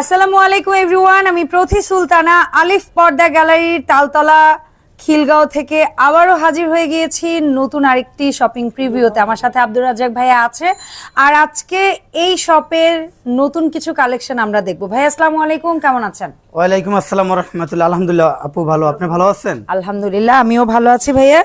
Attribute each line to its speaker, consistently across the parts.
Speaker 1: আসসালামু আলাইকুম এভরিওয়ান আমি প্রতি সুলতানা আলিফ পর্দা গ্যালারির তালতলা খিলগাঁও থেকে আবারও হাজির হয়ে গিয়েছি নতুন আরেকটি শপিং প্রিভিউতে আমার সাথে আব্দুর রাজ্জাক ভাইয়া আছে। আর আজকে এই শপের নতুন কিছু কালেকশন আমরা দেখব। ভাইয়া আসসালামু আলাইকুম কেমন আছেন?
Speaker 2: ওয়ালাইকুম আসসালাম রহমতুল্লাহ। আলহামদুলিল্লাহ আপু ভালো আপনি ভালো আছেন?
Speaker 1: আলহামদুলিল্লাহ আমিও ভালো আছি ভাইয়া।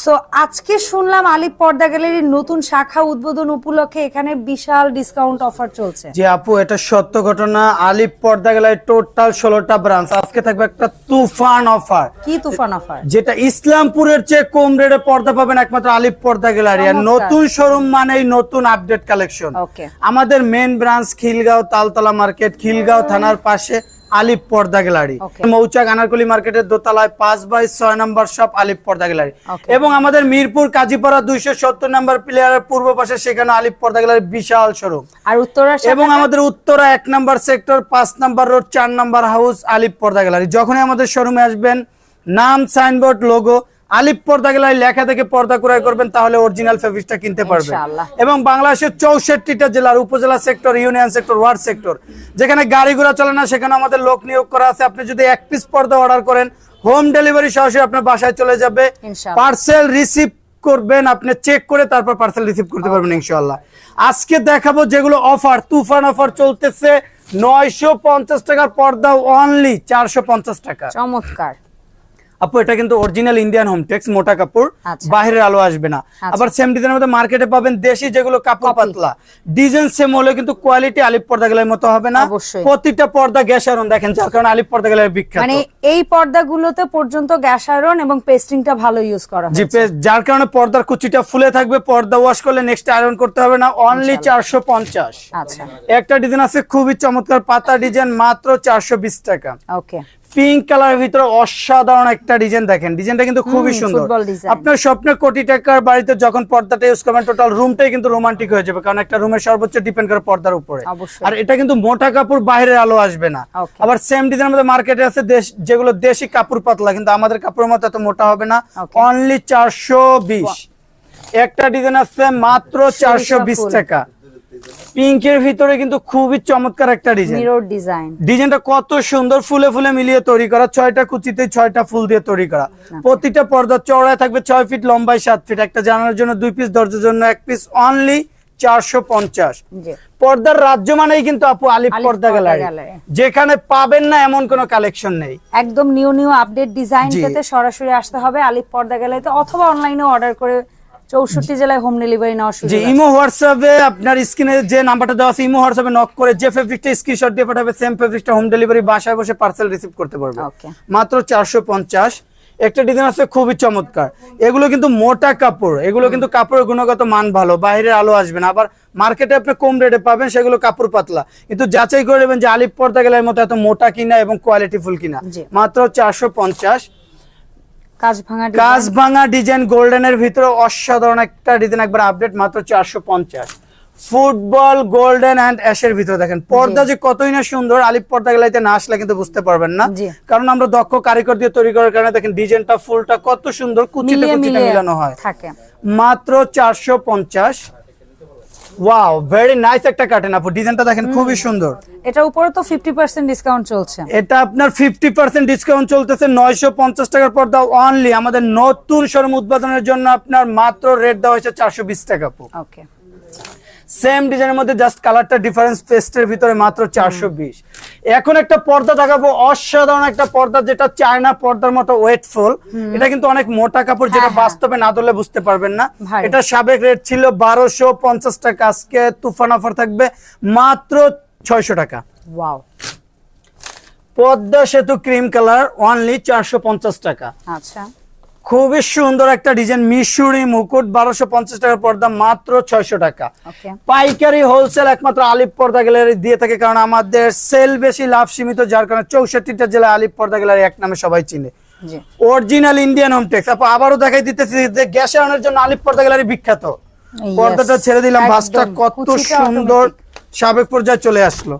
Speaker 1: সো আজকে শুনলাম আলিফ পর্দা গ্যালারির নতুন শাখা উদ্বোধন উপলক্ষে এখানে বিশাল ডিসকাউন্ট অফার চলছে।
Speaker 2: যে আপু এটা সত্য ঘটনা। আলিপ পর্দা গেলায় টোটাল ষোলোটা ব্রাঞ্চ আজকে থাকবে একটা তুফান অফার
Speaker 1: কি তুফান অফার
Speaker 2: যেটা ইসলামপুরের চেয়ে কম রেটে পর্দা পাবেন একমাত্র আলিপ পর্দা গ্যালারি। আর নতুন শোরুম মানেই নতুন আপডেট কালেকশন
Speaker 1: ওকে
Speaker 2: আমাদের main branch Khilgaon Taltala market Khilgaon থানার পাশে। আলিপ পর্দা গ্যালারি।
Speaker 1: মৌচা
Speaker 2: মৌচাক আনারকুলি মার্কেটের দোতলায় পাঁচ বাই ছয় নম্বর সব আলিপ পর্দা গ্যালারি। এবং আমাদের মিরপুর কাজীপাড়া দুইশো সত্তর নম্বর প্লেয়ারের পূর্ব পাশে সেখানে আলিপ পর্দা গ্যালারি বিশাল স্বরূপ
Speaker 1: আর উত্তরা
Speaker 2: এবং আমাদের উত্তরা এক নম্বর সেক্টর পাঁচ নম্বর রোড চার নম্বর হাউস আলিপ পর্দা গ্যালারি। যখনই আমাদের শোরুমে আসবেন নাম সাইনবোর্ড লোগো আলিপ পর্দা গ্যালারি লেখা থেকে পর্দা ক্রয় করবেন তাহলে অরিজিনাল ফেব্রিক্সটা কিনতে পারবেন। এবং বাংলাদেশের চৌষট্টিটা জেলার উপজেলা sector union sector ward sector যেখানে গাড়ি ঘোড়া চলে না সেখানে আমাদের লোক নিয়োগ করা আছে। আপনি যদি এক পিস পর্দা অর্ডার করেন হোম ডেলিভারি সরাসরি আপনার বাসায় চলে যাবে। পার্সেল রিসিভ করবেন আপনি চেক করে তারপর পার্সেল রিসিভ করতে পারবেন ইনশাল্লাহ আজকে দেখাবো যেগুলো অফার তুফান অফার চলতেছে। নয়শো পঞ্চাশ টাকার পর্দা অনলি চারশো পঞ্চাশ টাকা।
Speaker 1: চমৎকার।
Speaker 2: আপু এটা কিন্তু অরিজিনাল ইন্ডিয়ান হোম টেক্স মোটা কাপড়
Speaker 1: আচ্ছা।
Speaker 2: বাইরের আলো আসবে না। আবার সেম ডিজাইনের মধ্যে মার্কেটে পাবেন দেশি যেগুলো কাপড় পাতলা। ডিজাইন সেম হলে কিন্তু কোয়ালিটি আলিপ পর্দা গেলের মতো হবে না। প্রতিটা পর্দা গ্যাস আয়রন দেখেন যার কারণে আলিপ পর্দা গেলের বিখ্যাত।
Speaker 1: মানে এই পর্দাগুলোতে পর্যন্ত গ্যাস আয়রন এবং পেস্টিংটা ভালো ইউজ করা
Speaker 2: জি
Speaker 1: হয়েছে।
Speaker 2: যার কারণে পর্দার কুচিটা ফুলে থাকবে পর্দা ওয়াশ করলে নেক্সট আয়রন করতে হবে না অনলি চারশো পঞ্চাশ।
Speaker 1: আচ্ছা।
Speaker 2: একটা ডিজাইন আছে খুবই চমৎকার পাতা ডিজাইন মাত্র চারশো বিশ টাকা।
Speaker 1: ওকে
Speaker 2: পিঙ্ক কালারের ভিতরে অসাধারণ একটা ডিজাইন দেখেন। ডিজাইনটা কিন্তু খুবই সুন্দর। আপনার স্বপ্নের কোটি টাকার বাড়িতে যখন পর্দাটা ইউজ করবেন টোটাল রুমটাই কিন্তু রোমান্টিক হয়ে যাবে কারণ একটা রুমের সর্বোচ্চ ডিপেন্ড করে পর্দার উপরে। আর এটা কিন্তু মোটা কাপড় বাইরের আলো আসবে না। আবার সেম ডিজাইনের মধ্যে মার্কেটে আছে দেশ যেগুলো দেশি কাপড় পাতলা কিন্তু আমাদের কাপড়ের মতো এত মোটা হবে না। অনলি চারশো বিশ। একটা ডিজাইন আছে মাত্র চারশো বিশ টাকা। পিঙ্কের ভিতরে কিন্তু খুবই চমৎকার একটা ডিজাইন।
Speaker 1: মিরর ডিজাইন
Speaker 2: ডিজাইনটা কত সুন্দর ফুলে ফুলে মিলিয়ে তৈরি করা ছয়টা কুচিতে ছয়টা ফুল দিয়ে তৈরি করা। প্রতিটা পর্দা চওড়ায় থাকবে ছয় ফিট লম্বায় সাত ফিট একটা জানার জন্য দুই পিস দরজার জন্য এক পিস অনলি চারশো পঞ্চাশ। পর্দার রাজ্য মানেই কিন্তু আপু আলিপ
Speaker 1: আলিফ
Speaker 2: পর্দা
Speaker 1: পর্দা
Speaker 2: গ্যালারি।
Speaker 1: গ্যালারি।
Speaker 2: যেখানে পাবেন না এমন কোনো কালেকশন নেই।
Speaker 1: একদম নিউ নিউ আপডেট ডিজাইন
Speaker 2: জি।
Speaker 1: পেতে সরাসরি আসতে হবে আলিফ পর্দা গ্যালারিতে অথবা অনলাইনে অর্ডার করে চৌষট্টি জেলায় হোম ডেলিভারি নেওয়ার
Speaker 2: যে
Speaker 1: সুযোগ আছে।
Speaker 2: ইমো হোয়াটসঅ্যাপে আপনার স্ক্রিনে যে নাম্বারটা দেওয়া আছে ইমো হোয়াটসঅ্যাপে নক করে যে ফেব্রিকটা স্ক্রিনশট দিয়ে পাঠাবে সেম ফেব্রিকটা হোম ডেলিভারি বাসায় বসে পার্সেল রিসিভ করতে পারবে। মাত্র চারশো পঞ্চাশ। একটা ডিজাইন আছে খুবই চমৎকার। এগুলো কিন্তু মোটা কাপড়। এগুলো কিন্তু কাপড়ের গুণগত মান ভালো। বাইরের আলো আসবে না। আবার মার্কেটে আপনি কম রেটে পাবেন সেগুলো কাপড় পাতলা। কিন্তু যাচাই করে নেবেন যে আলিপ পর্দা গেলার মতো এত মোটা কিনা এবং কোয়ালিটি ফুল কিনা। মাত্র চারশো পঞ্চাশ।
Speaker 1: কাজ ভাঙা ডিজাইন
Speaker 2: গোল্ডেনের ভিতরে অসাধারণ একটা ডিজাইন একবার আপডেট মাত্র চারশো পঞ্চাশ। ফুটবল গোল্ডেন অ্যান্ড অ্যাশের ভিতরে দেখেন পর্দা যে কতই না সুন্দর আলিপ পর্দা গেলাইতে না আসলে কিন্তু বুঝতে পারবেন না। কারণ আমরা দক্ষ কারিগর দিয়ে তৈরি করার কারণে দেখেন ডিজাইনটা ফুলটা কত সুন্দর কুচিতে কুচিতে মিলানো হয়। মাত্র চারশো পঞ্চাশ। ওয়াও ভেরি নাইস একটা কাটেন আপু। ডিজাইনটা দেখেন খুবই সুন্দর।
Speaker 1: এটা উপরে তো ফিফটি পার্সেন্ট ডিসকাউন্ট চলছে।
Speaker 2: এটা আপনার ফিফটি পার্সেন্ট ডিসকাউন্ট চলতেছে নয়শো পঞ্চাশ টাকার পর দাও অনলি আমাদের নতুন শোরুম উদ্বোধনের জন্য আপনার মাত্র রেট দেওয়া হয়েছে চারশো বিশ টাকা
Speaker 1: ওকে
Speaker 2: সেম ডিজাইনের মধ্যে জাস্ট কালারটা ডিফারেন্স পেস্টের ভিতরে মাত্র চারশো বিশ। এখন একটা পর্দা দেখাবো অসাধারণ একটা পর্দা যেটা চায়না পর্দার মতো ওয়েটফুল। এটা কিন্তু অনেক মোটা কাপড় যেটা
Speaker 1: হ্যাঁ, হ্যাঁ।
Speaker 2: বাস্তবে না ধরলে বুঝতে পারবেন না। এটা সাবেক রেট ছিল বারোশো পঞ্চাশ টাকা। আজকে তুফান অফার থাকবে মাত্র ছয়শো টাকা।
Speaker 1: ওয়াও
Speaker 2: পদ্মা সেতু ক্রিম কালার অনলি চারশো পঞ্চাশ টাকা।
Speaker 1: আচ্ছা।
Speaker 2: খুবই সুন্দর একটা ডিজাইন মিশুরি মুকুট বারোশো পঞ্চাশ টাকার পর্দা মাত্র ছয়শো টাকা। পাইকারি হোলসেল একমাত্র আলিপ পর্দা গ্যালারি দিয়ে থাকে কারণ আমাদের সেল বেশি লাভ সীমিত যার কারণে চৌষট্টিটা জেলায় আলিপ পর্দা গ্যালারি এক নামে সবাই চিনে। অরিজিনাল ইন্ডিয়ান হোমটেক্স আপু আবারও দেখাই দিতেছি যে গ্যাস আনার জন্য আলিপ পর্দা গ্যালারি বিখ্যাত। পর্দাটা ছেড়ে দিলাম। ভাসটা কত সুন্দর সাবেক পর্যায়ে চলে আসলো।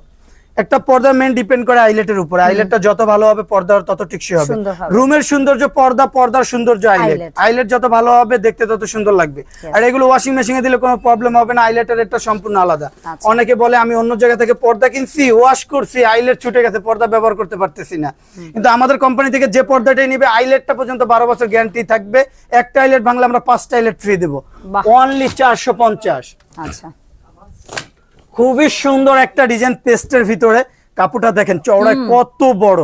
Speaker 2: একটা পর্দা মেন ডিপেন্ড করে আইলেটের উপরে। আইলেটটা যত ভালো হবে পর্দা তত টিকসই হবে।
Speaker 1: সুন্দর হবে।
Speaker 2: রুমের সৌন্দর্য পর্দা পর্দার সৌন্দর্য আইলেট আইলেট যত ভালো হবে দেখতে তত সুন্দর লাগবে। আর এগুলো ওয়াশিং মেশিনে দিলে কোনো প্রবলেম হবে না আইলেটের একটা সম্পূর্ণ আলাদা।
Speaker 1: আচ্ছা।
Speaker 2: অনেকে বলে আমি অন্য জায়গা থেকে পর্দা কিনছি ওয়াশ করছি আইলেট ছুটে গেছে পর্দা ব্যবহার করতে পারতেছি না। কিন্তু আমাদের কোম্পানি থেকে যে পর্দাটাই নিবে আইলেটটা পর্যন্ত বারো বছর গ্যারান্টি থাকবে। একটা আইলেট ভাঙলে আমরা পাঁচটা আইলেট ফ্রি দেবো। অনলি চারশো পঞ্চাশ।
Speaker 1: আচ্ছা।
Speaker 2: খুবই সুন্দর একটা ডিজাইন পেস্টের ভিতরে কাপড়টা দেখেন চওড়ায় কত বড়।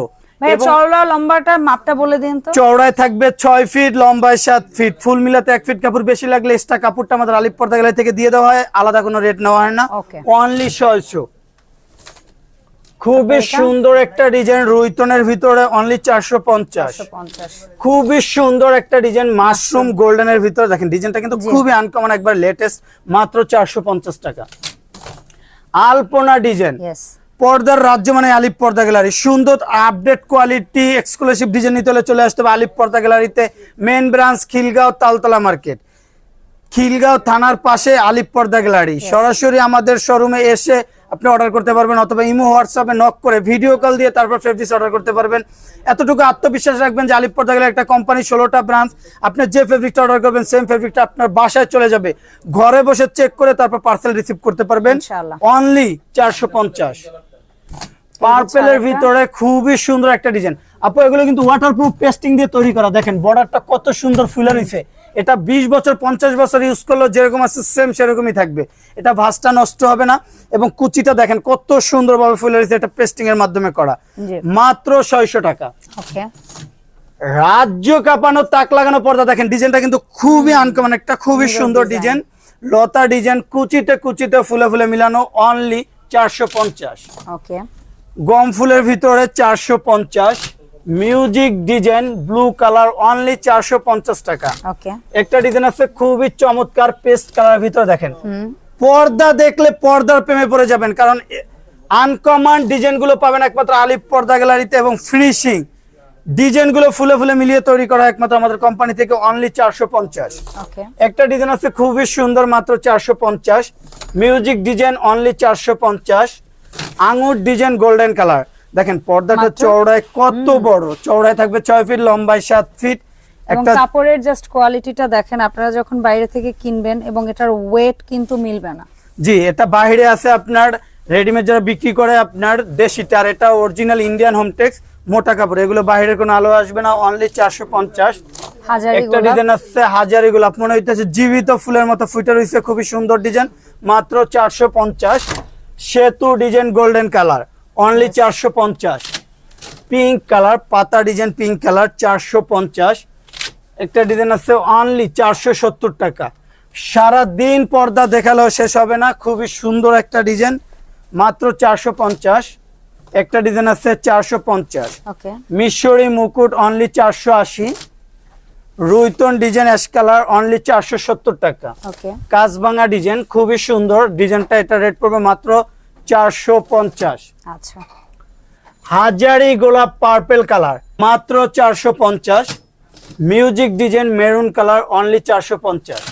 Speaker 1: চওড়া লম্বাটা মাপটা বলে দিন তো।
Speaker 2: চওড়ায় থাকবে ছয় ফিট লম্বায় সাত ফিট ফুল মিলাতে এক ফিট কাপড় বেশি লাগলে এক্সট্রা কাপড়টা আমাদের আলিপ পর্দা গ্যালারি থেকে দিয়ে দেওয়া হয় আলাদা কোনো রেট নেওয়া হয় না। অনলি ছয়শো। খুবই সুন্দর একটা ডিজাইন রুইতনের ভিতরে অনলি চারশো পঞ্চাশ।
Speaker 1: পঞ্চাশ।
Speaker 2: খুবই সুন্দর একটা ডিজাইন মাশরুম গোল্ডেনের ভিতরে। দেখেন ডিজাইনটা কিন্তু খুবই আনকমন একবার লেটেস্ট মাত্র চারশো পঞ্চাশ টাকা। আলপনা ডিজাইন পর্দার রাজ্য মানে আলিপ পর্দা গ্যালারি সুন্দর আপডেট কোয়ালিটি এক্সক্লুসিভ ডিজাইন নিতে হলে চলে আসতে হবে আলিপ পর্দা গ্যালারিতে main branch Khilgaon Taltala market Khilgaon থানার পাশে আলিপ পর্দা গ্যালারি সরাসরি আমাদের শোরুমে এসে আপনি অর্ডার করতে পারবেন অথবা ইমো হোয়াটসঅ্যাপে নক করে ভিডিও কল দিয়ে তারপর ফেব্রিক্স অর্ডার করতে পারবেন। এতটুকু আত্মবিশ্বাস রাখবেন যে আলিপ পর্দা গ্যালারি একটা কোম্পানি ষোলোটা ব্রাঞ্চ আপনি যে ফেব্রিকটা অর্ডার করবেন সেম ফেব্রিকটা আপনার বাসায় চলে যাবে। ঘরে বসে চেক করে তারপর পার্সেল রিসিভ করতে পারবেন। অনলি চারশো পঞ্চাশ। পার্পেলের ভিতরে খুবই সুন্দর একটা ডিজাইন আপু এগুলো কিন্তু ওয়াটারপ্রুফ পেস্টিং দিয়ে তৈরি করা। দেখেন বর্ডারটা কত সুন্দর ফুলে রয়েছে। এটা 20 বছর 50 বছর ইউজ করলেও যেরকম আছে সেম সেরকমই থাকবে। এটা ভাসটা নষ্ট হবে না এবং কুচিটা দেখেন কত সুন্দরভাবে ফুলে রয়েছে এটা পেস্টিং এর মাধ্যমে করা। মাত্র 600 টাকা। রাজ্য কাঁপানো তাক লাগানো পর্দা দেখেন ডিজাইনটা কিন্তু খুবই আনকমন একটা খুবই সুন্দর ডিজাইন। লতা ডিজাইন কুচিতে কুচিতে ফুলে ফুলে মিলানো অনলি চারশো পঞ্চাশ।
Speaker 1: ওকে।
Speaker 2: গম ফুলের ভিতরে চারশো পঞ্চাশ। Music design blue colour only চারশো পঞ্চাশ টাকা।
Speaker 1: ওকে
Speaker 2: একটা ডিজাইন আছে খুবই চমৎকার পেস্ট কালার ভিতরে দেখেন। পর্দা দেখলে পর্দার প্রেমে পড়ে যাবেন কারণ আনকমন ডিজাইনগুলো পাবেন একমাত্র আলিপ পর্দা গ্যালারিতে এবং ফিনিশিং ডিজাইনগুলো ফুলে ফুলে মিলিয়ে তৈরি করা একমাত্র আমাদের কোম্পানি থেকে অনলি চারশো পঞ্চাশ। একটা ডিজাইন আছে খুবই সুন্দর মাত্র চারশো পঞ্চাশ। মিউজিক ডিজাইন অনলি চারশো পঞ্চাশ। আঙুর ডিজাইন গোল্ডেন কালার দেখেন পর্দাটা? চওড়ায় কত বড়? চওড়ায় থাকবে ছয় ফিট লম্বায় সাত ফিট। একটা
Speaker 1: কাপড়ের জাস্ট কোয়ালিটিটা দেখেন আপনারা যখন বাইরে থেকে কিনবেন এবং এটার ওয়েট কিন্তু মিলবে না।
Speaker 2: জি এটা বাইরে আছে আপনার রেডিমেড যারা বিক্রি করে আপনার দেশিটা আর এটা অরিজিনাল ইন্ডিয়ান হোমটেক্স মোটা কাপড়। এগুলো বাইরের কোনো আলো আসবে না অনলি চারশো পঞ্চাশ। একটা ডিজাইন আছে হাজারি গোলাপ। মনে হইতেছে জীবিত ফুলের মতো ফুটে রয়েছে খুবই সুন্দর ডিজাইন মাত্র চারশো পঞ্চাশ। সেতু ডিজাইন গোল্ডেন কালার অনলি চারশো পঞ্চাশ। পিঙ্ক কালার পাতা ডিজাইন পিঙ্ক কালার চারশো পঞ্চাশ। একটা ডিজাইন আছে অনলি চারশো সত্তর টাকা। সারা দিন পর্দা দেখালেও শেষ হবে না খুবই সুন্দর একটা ডিজাইন মাত্র চারশো পঞ্চাশ। একটা ডিজাইন আছে চারশো পঞ্চাশ। মিশরি মুকুট অনলি চারশো আশি। রুইতন ডিজাইন অ্যাশ কালার অনলি চারশো সত্তর টাকা।
Speaker 1: ওকে
Speaker 2: কাজবাঙ্গা ডিজাইন খুবই সুন্দর ডিজাইনটা এটা রেট পড়বে মাত্র চারশো পঞ্চাশ।
Speaker 1: আচ্ছা।
Speaker 2: হাজারি গোলাপ পার্পেল কালার মাত্র চারশো পঞ্চাশ। Music design maroon colour only চারশো পঞ্চাশ।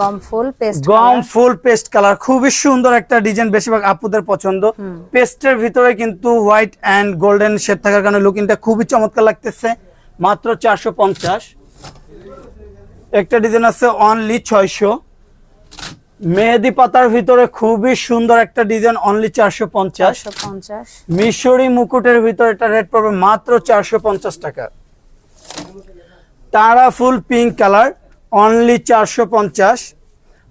Speaker 1: গম ফুল পেস্ট
Speaker 2: গম ফুল পেস্ট কালার খুবই সুন্দর একটা ডিজাইন বেশিরভাগ আপুদের পছন্দ। পেস্টের ভিতরে কিন্তু হোয়াইট অ্যান্ড গোল্ডেন শেড থাকার কারণে লুকিংটা খুবই চমৎকার লাগতেছে মাত্র চারশো পঞ্চাশ। একটা ডিজাইন আছে অনলি ছয়শো। মেহেদি পাতার ভিতরে খুবই সুন্দর একটা ডিজাইন অনলি চারশো পঞ্চাশ। মিশরি মুকুটের ভিতরে এটা রেট পড়বে মাত্র চারশো পঞ্চাশ টাকা। তারা ফুল পিঙ্ক কালার অনলি চারশো পঞ্চাশ।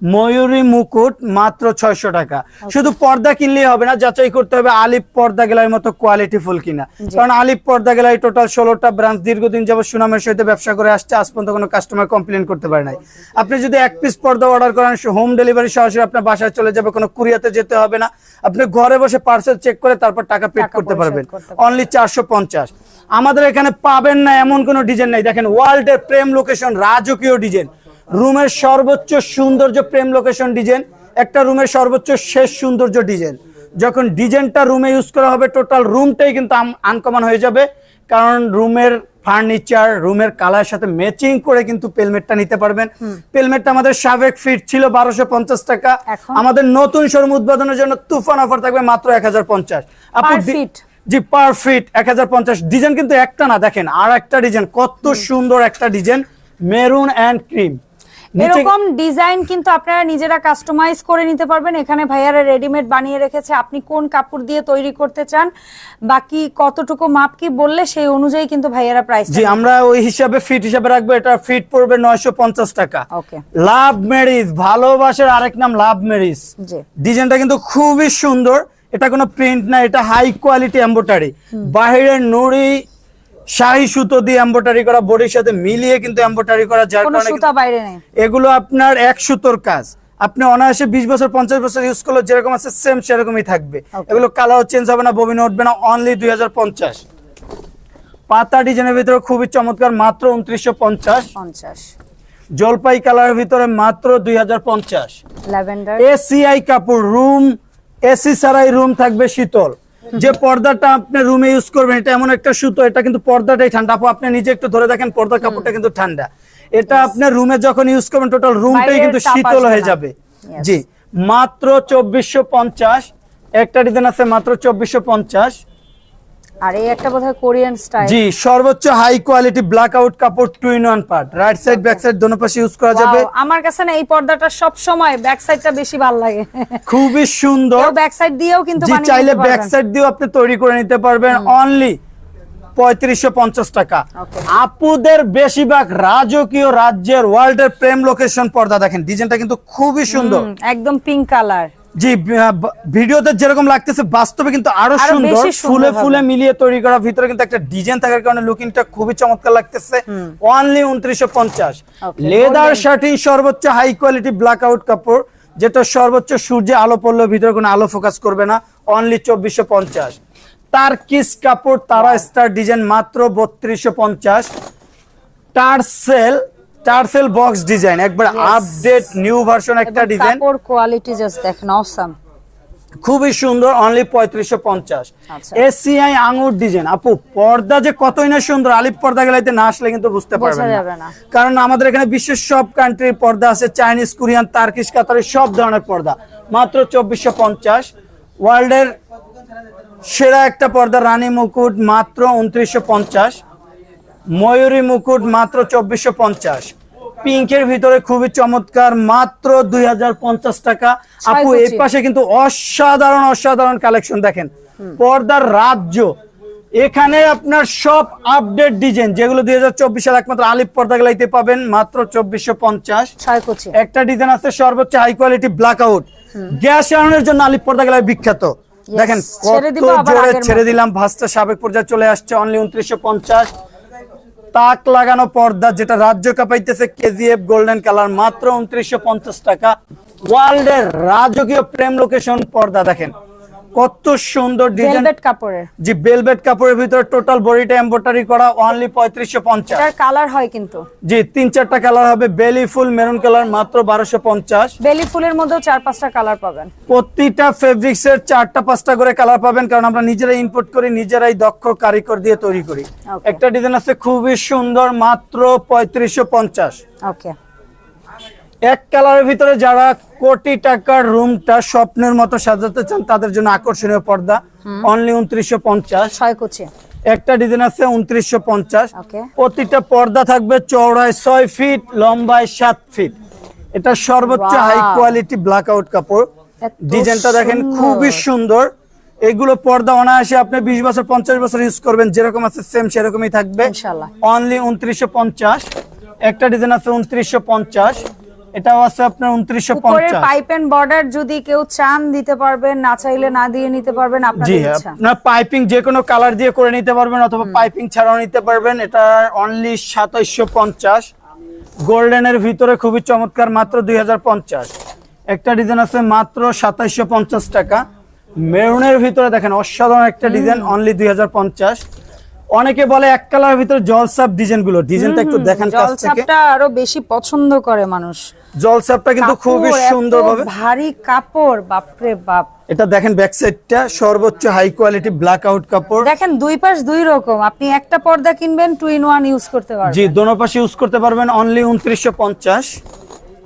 Speaker 2: ময়ূরী মুকুট মাত্র ছয়শো টাকা। শুধু পর্দা কিনলেই হবে না যাচাই করতে হবে আলিপ পর্দা গেলার মতো কোয়ালিটি ফুল কিনা। কারণ আলিপ পর্দা গেলায় টোটাল ষোলোটা ব্রাঞ্চ দীর্ঘদিন যাবত সুনামের সহিত ব্যবসা করে আসছে আজ পর্যন্ত কোনো কাস্টমার কমপ্লেন করতে পারে নাই। আপনি যদি এক পিস পর্দা অর্ডার করেন হোম ডেলিভারি সরাসরি আপনার বাসায় চলে যাবে কোনো কুরিয়াতে যেতে হবে না। আপনি ঘরে বসে পার্সেল চেক করে তারপর টাকা পেড করতে পারবেন।
Speaker 1: করতে পারবেন।
Speaker 2: অনলি চারশো পঞ্চাশ। আমাদের এখানে পাবেন না এমন কোনো ডিজাইন নাই। দেখেন ওয়ার্ল্ডের প্রেম লোকেশন রাজকীয় ডিজাইন রুমের সর্বোচ্চ সৌন্দর্য প্রেম লোকেশন ডিজাইন একটা রুমের সর্বোচ্চ শেষ সৌন্দর্য ডিজাইন যখন ডিজাইনটা রুমে ইউজ করা হবে টোটাল রুমটাই কিন্তু আনকমন হয়ে যাবে। কারণ রুমের ফার্নিচার রুমের কালার সাথে ম্যাচিং করে কিন্তু পেলমেটটা নিতে পারবেন। পেলমেটটা আমাদের সাবেক ফিট ছিল বারোশো পঞ্চাশ টাকা। আমাদের নতুন শোরুম উদ্বোধনের জন্য তুফান অফার থাকবে মাত্র এক হাজার পঞ্চাশ। আপু
Speaker 1: Per
Speaker 2: জি পার ফিট এক হাজার পঞ্চাশ। ডিজাইন কিন্তু একটা না দেখেন আর একটা ডিজাইন কত সুন্দর একটা ডিজাইন মেরুন অ্যান্ড ক্রিম
Speaker 1: এরকম ডিজাইন কিন্তু আপনারা নিজেরা কাস্টমাইজ করে নিতে পারবেন। এখানে ভাইয়ারা রেডিমেড বানিয়ে রেখেছে। আপনি কোন কাপড় দিয়ে তৈরি করতে চান বাকি কতটুকু মাপ কি বললে সেই অনুযায়ী কিন্তু ভাইয়ারা প্রাইস
Speaker 2: জি আমরা ওই হিসাবে ফিট হিসাবে রাখব। এটা ফিট পড়বে নয়শো পঞ্চাশ টাকা।
Speaker 1: ওকে।
Speaker 2: লাভ মেরিজ ভালোবাসার আরেক নাম লাভ মেরিজ।
Speaker 1: জি।
Speaker 2: ডিজাইনটা কিন্তু খুবই সুন্দর। এটা কোনো প্রিন্ট না এটা হাই কোয়ালিটি এম্বোটারি বাহিরের নুড়ি শাহী সুতো দিয়ে এম্বোটারি করা বডির সাথে মিলিয়ে কিন্তু এম্বোটারি করা যার কারণে
Speaker 1: বাইরে নেই।
Speaker 2: এগুলো আপনার এক সুতোর কাজ। আপনি অনায়াসে বিশ বছর পঞ্চাশ বছর ইউজ করলে যেরকম আছে সেম সেরকমই থাকবে। এগুলো কালার চেঞ্জ হবে না ববিনে উঠবে না অনলি দুই হাজার পঞ্চাশ। পাতা ডিজাইনের ভিতরে খুবই চমৎকার মাত্র উনত্রিশশো পঞ্চাশ।
Speaker 1: পঞ্চাশ।
Speaker 2: জলপাই কালারের ভিতরে মাত্র দুই হাজার
Speaker 1: ল্যাভেন্ডার
Speaker 2: এসিআই কাপড় রুম এসি ছাড়াই রুম থাকবে শীতল। যে পর্দাটা আপনি রুমে ইউজ করবেন এটা এমন একটা সুতো এটা কিন্তু পর্দাটাই ঠান্ডা। আপু আপনি নিজে একটু ধরে দেখেন পর্দার কাপড়টা কিন্তু ঠান্ডা। এটা আপনার রুমে যখন ইউজ করবেন টোটাল রুমটাই কিন্তু শীতল হয়ে যাবে। জি মাত্র চব্বিশশো পঞ্চাশ একটা ডিজাইন আছে মাত্র চব্বিশশো পঞ্চাশ।
Speaker 1: আর এই একটা বোধহয় কোরিয়ান স্টাইল।
Speaker 2: জি সর্বোচ্চ হাই কোয়ালিটি ব্ল্যাক আউট কাপড় two in one part right side back side দোনো পাশে ইউজ করা যাবে।
Speaker 1: আমার কাছে না এই পর্দাটা সব সময় ব্যাক সাইডটা বেশি ভালো লাগে।
Speaker 2: খুবই সুন্দর।
Speaker 1: ব্যাক সাইড দিয়েও কিন্তু
Speaker 2: জি চাইলে ব্যাক সাইড দিয়েও আপনি তৈরি করে নিতে পারবেন। অনলি পঁয়ত্রিশশো পঞ্চাশ টাকা। আপুদের বেশিরভাগ রাজকীয় রাজ্যের ওয়ার্ল্ডের প্রেম লোকেশন পর্দা দেখেন। ডিজাইনটা কিন্তু খুবই সুন্দর।
Speaker 1: একদম পিঙ্ক কালার
Speaker 2: জি ভিডিওতে যেরকম লাগতেছে বাস্তবে কিন্তু আরও
Speaker 1: আরও
Speaker 2: সুন্দর ফুলে ফুলে মিলিয়ে তৈরি করা ভিতরে কিন্তু একটা ডিজাইন থাকার কারণে লুকিংটা খুবই চমৎকার লাগতেছে। অনলি উনত্রিশশো পঞ্চাশ। লেদার শার্টিং সর্বোচ্চ হাই কোয়ালিটি ব্ল্যাক আউট কাপড় যেটা সর্বোচ্চ সূর্যে আলো পড়লে ভিতরে কোনো আলো ফোকাস করবে না অনলি চব্বিশশো পঞ্চাশ। তার কিস কাপড় তারা স্টার ডিজাইন মাত্র বত্রিশশো পঞ্চাশ। টার্সেল টার্সেল বক্স ডিজাইন একবার আপডেট নিউ ভার্সন একটা ডিজাইন
Speaker 1: কাপড় কোয়ালিটি জাস্ট দেখেন অসাম
Speaker 2: খুবই সুন্দর অনলি পঁয়ত্রিশশো পঞ্চাশ।
Speaker 1: আচ্ছা।
Speaker 2: এসিআই আঙুর ডিজাইন আপু পর্দা যে কতই না সুন্দর আলিপ পর্দা গেলাইতে না আসলে কিন্তু বুঝতে
Speaker 1: বোঝা
Speaker 2: পারবেন না।
Speaker 1: না।
Speaker 2: কারণ আমাদের এখানে বিশ্বের সব কান্ট্রির পর্দা আছে চাইনিজ কোরিয়ান তার্কিশ কাতারের সব ধরনের পর্দা। মাত্র চব্বিশশো পঞ্চাশ। ওয়ার্ল্ডের সেরা একটা পর্দা রানী মুকুট মাত্র উনত্রিশশো পঞ্চাশ। ময়ূরী মুকুট মাত্র চব্বিশশো পঞ্চাশ। পিঙ্কের ভিতরে খুবই চমৎকার মাত্র দুই হাজার পঞ্চাশ টাকা। আপু এই পাশে কিন্তু অসাধারণ অসাধারণ কালেকশন দেখেন। পর্দার রাজ্য। এখানে আপনার সব আপডেট ডিজাইন যেগুলো দুই হাজার চব্বিশের একমাত্র আলিপ পর্দা গেলাইতে পাবেন মাত্র চব্বিশশো পঞ্চাশ। একটা ডিজাইন আছে সর্বোচ্চ হাই কোয়ালিটি ব্ল্যাক আউট গ্যাস এড়ানোর জন্য আলিপ পর্দা গেলায় বিখ্যাত। দেখেন
Speaker 1: ছেড়ে
Speaker 2: কত জোরে ছেড়ে দিলাম ভাসটা সাবেক পর্যায়ে চলে আসছে অনলি উনত্রিশশো পঞ্চাশ। তাক লাগানো পর্দা যেটা রাজ্য কাপাইতেছে কেজিএফ গোল্ডেন কালার, মাত্র উনত্রিশশো টাকা। ওয়ার্ল্ডের রাজকীয় প্রেম লোকেশন পর্দা দেখেন। কত সুন্দর ডিজাইন
Speaker 1: ভেলভেট কাপড়ের।
Speaker 2: জি বেলভেট কাপড়ের ভিতরে টোটাল বডিটা এম্বোটারি করা অনলি পঁয়ত্রিশশো পঞ্চাশ।
Speaker 1: এটার কালার হয় কিন্তু।
Speaker 2: জি তিন চারটা কালার হবে বেলি ফুল মেরুন কালার মাত্র বারোশো পঞ্চাশ।
Speaker 1: বেলি ফুলের মধ্যেও চার পাঁচটা কালার পাবেন।
Speaker 2: প্রতিটা ফেব্রিক্স এর চারটা পাঁচটা করে কালার পাবেন কারণ আমরা নিজেরাই ইম্পোর্ট করি নিজেরাই দক্ষ কারিগর দিয়ে তৈরি করি। একটা ডিজাইন আছে খুবই সুন্দর মাত্র পঁয়ত্রিশশো পঞ্চাশ।
Speaker 1: ওকে
Speaker 2: এক কালারের ভিতরে যারা কোটি টাকার রুমটা স্বপ্নের মতো সাজাতে চান তাদের জন্য আকর্ষণীয় পর্দা। অনলি উনত্রিশশো পঞ্চাশ।
Speaker 1: কুচি।
Speaker 2: একটা ডিজাইন আছে উনত্রিশশো পঞ্চাশ। প্রতিটা পর্দা থাকবে চৌড়ায় ছয় ফিট লম্বায় সাত ফিট। এটা সর্বোচ্চ হাই কোয়ালিটি ব্ল্যাক আউট কাপড়। ডিজাইনটা দেখেন খুবই সুন্দর। এগুলো পর্দা অনায়াসে আপনি বিশ বছর পঞ্চাশ বছর ইউজ করবেন। যেরকম আছে সেম সেরকমই থাকবে। অনলি উনত্রিশশো পঞ্চাশ। একটা ডিজাইন আছে উনত্রিশশো পঞ্চাশ। এটাও আছে আপনার উনত্রিশশো
Speaker 1: উপরের
Speaker 2: পঞ্চাশ।
Speaker 1: পাইপ এন্ড বর্ডার যদি কেউ চান দিতে পারবেন না চাইলে না দিয়ে নিতে পারবেন
Speaker 2: জি
Speaker 1: আপনাদের ইচ্ছা।
Speaker 2: আপনার পাইপিং যে কোনো কালার দিয়ে করে নিতে পারবেন অথবা পাইপিং ছাড়াও নিতে পারবেন। এটা অনলি সাতাইশশো পঞ্চাশ। গোল্ডেনের ভিতরে খুবই চমৎকার মাত্র দুই হাজার পঞ্চাশ। একটা ডিজাইন আছে মাত্র সাতাইশশো পঞ্চাশ টাকা। মেরুনের ভিতরে দেখেন অসাধারণ একটা ডিজাইন অনলি দুই হাজার পঞ্চাশ। অনেকে বলে এক কালার ভিতরে জলসাপ ডিজাইনগুলো। ডিজাইনটা একটু দেখেন কাছ থেকে।
Speaker 1: আরও বেশি পছন্দ করে মানুষ।
Speaker 2: জলসাপটা কিন্তু খুবই সুন্দর ভাবে
Speaker 1: ভারী কাপড় বাপরে বাপ।
Speaker 2: এটা দেখেন ব্যাক সাইডটা সর্বোচ্চ হাই কোয়ালিটি ব্ল্যাক আউট কাপড়।
Speaker 1: দেখেন দুই পাশ দুই রকম। আপনি একটা পর্দা কিনবেন টু ইন ওয়ান ইউজ করতে পারবেন।
Speaker 2: জি দোনো পাশে ইউজ করতে পারবেন অনলি উনত্রিশশো পঞ্চাশ।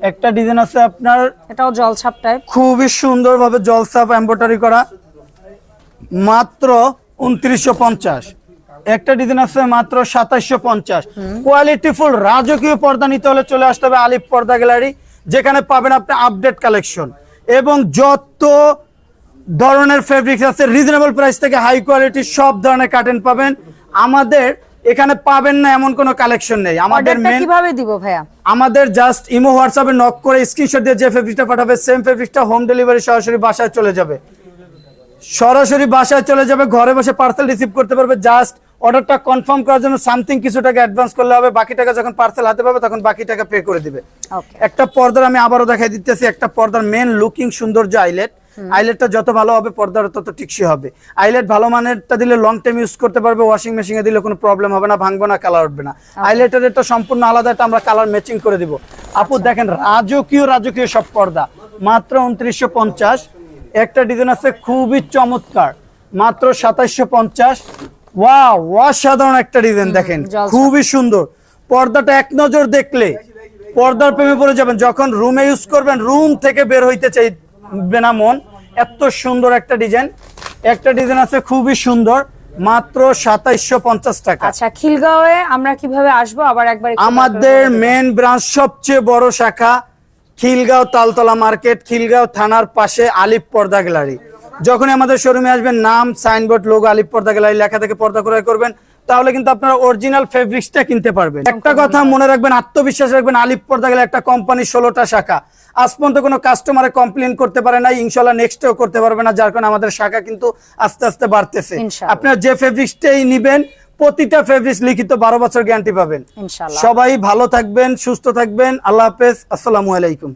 Speaker 2: একটা ডিজাইন আছে আপনার
Speaker 1: এটাও জলছাপ টাইপ
Speaker 2: খুবই সুন্দরভাবে জলসাপ এম্বোটারি করা। মাত্র উনত্রিশশো পঞ্চাশ। একটা ডিজাইন আছে মাত্র সাতাইশশো পঞ্চাশ। কোয়ালিটি ফুল রাজকীয় পর্দা নিতে হলে চলে আসতে হবে আলিফ পর্দা গ্যালারি যেখানে পাবেন আপনি আপডেট কালেকশন এবং যত ধরনের ফেব্রিক্স আছে রিজনেবল প্রাইস থেকে হাই কোয়ালিটি সব ধরনের কার্টেন পাবেন। আমাদের এখানে পাবেন না এমন কোনো কালেকশন নেই। আমাদের মেন
Speaker 1: কীভাবে দিব ভাইয়া?
Speaker 2: আমাদের জাস্ট ইমো হোয়াটসঅ্যাপে নক করে স্ক্রিনশট দিয়ে যে ফেব্রিকটা পাঠাবে সেম ফেব্রিকটা হোম ডেলিভারি সরাসরি বাসায় চলে যাবে। সরাসরি বাসায় চলে যাবে ঘরে বসে পার্সেল রিসিভ করতে পারবে জাস্ট অর্ডারটা কনফার্ম করার জন্য সামথিং কিছু টাকা অ্যাডভান্স করলে হবে বাকি টাকা যখন পার্সেল হাতে পাবে তখন বাকি টাকা পে করে দিবে। একটা পর্দার আমি আবারও দেখাই দিতেছি একটা পর্দার মেন লুকিং সৌন্দর্য আইলেট আইলেটটা যত ভালো হবে পর্দার তত টিকসি হবে। আইলেট ভালো মানেরটা দিলে লং টাইম ইউজ করতে পারবে ওয়াশিং মেশিনে দিলে কোনো প্রবলেম হবে না ভাঙবে না কালার উঠবে না। আইলেটের একটা সম্পূর্ণ আলাদা একটা আমরা কালার ম্যাচিং করে দিব। আপু দেখেন রাজকীয় রাজকীয় সব পর্দা। মাত্র উনত্রিশশো পঞ্চাশ। একটা ডিজাইন আছে খুবই চমৎকার। মাত্র সাতাইশশো পঞ্চাশ। ওয়াও অসাধারণ একটা ডিজাইন দেখেন। খুবই সুন্দর। পর্দাটা এক নজর দেখলে পর্দার প্রেমে পড়ে যাবেন। যখন রুমে ইউজ করবেন রুম থেকে বের হইতে চাইবে না মন। এত সুন্দর একটা ডিজাইন একটা ডিজাইন আছে খুবই সুন্দর মাত্র সাতাইশশো পঞ্চাশ টাকা।
Speaker 1: আচ্ছা খিলগাঁওয়ে আমরা কীভাবে আসব? আবার একবার
Speaker 2: আমাদের মেন ব্রাঞ্চ সবচেয়ে বড় শাখা খিলগাঁও তালতলা মার্কেট খিলগাঁও থানার পাশে আলিপ পর্দা গ্যালারি। যখনই আমাদের শোরুমে আসবেন নাম সাইনবোর্ড লোগো আলিপ পর্দা গ্যালারি লেখা থেকে পর্দা ক্রয় করবেন তাহলে কিন্তু আপনারা অরিজিনাল ফেব্রিক্সটা কিনতে পারবেন। একটা কথা মনে রাখবেন আত্মবিশ্বাস রাখবেন আলিপ পর্দা গ্যালারি একটা কোম্পানি ষোলোটা শাখা। আজ পর্যন্ত কোনো কাস্টমারে কমপ্লেন করতে পারে না ইনশাল্লাহ নেক্সটেও করতে পারবে না যার কারণে আমাদের শাখা কিন্তু আস্তে আস্তে বাড়তেছে। আপনার যে ফেব্রিক্সটাই নিবেন প্রতিটা ফেব্রিক্স লিখিত বারো বছর গ্যারান্টি পাবেন। সবাই ভালো থাকবেন সুস্থ থাকবেন আল্লাহ হাফেজ আসসালামু আলাইকুম।